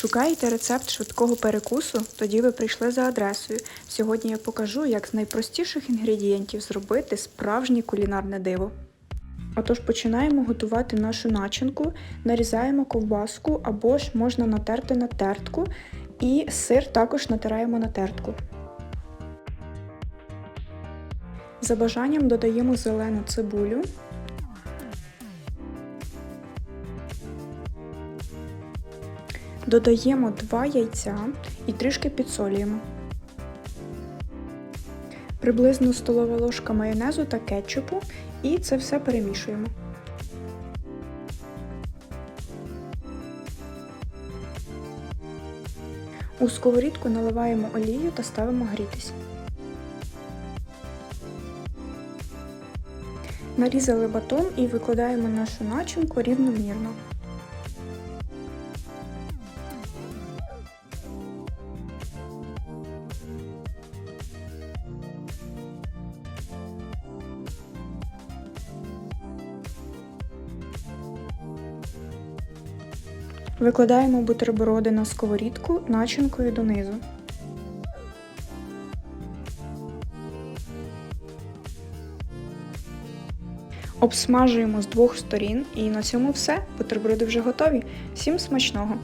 Шукаєте рецепт швидкого перекусу? Тоді ви прийшли за адресою. Сьогодні я покажу, як з найпростіших інгредієнтів зробити справжнє кулінарне диво. Отож починаємо готувати нашу начинку, нарізаємо ковбаску або ж можна натерти на тертку, і сир також натираємо на тертку. За бажанням додаємо зелену цибулю. Додаємо 2 яйця і трішки підсолюємо. Приблизно столова ложка майонезу та кетчупу і це все перемішуємо. У сковорідку наливаємо олію та ставимо грітись. Нарізали батон і викладаємо нашу начинку рівномірно. Викладаємо бутерброди на сковорідку начинкою донизу. Обсмажуємо з двох сторін і на цьому все. Бутерброди вже готові. Всім смачного!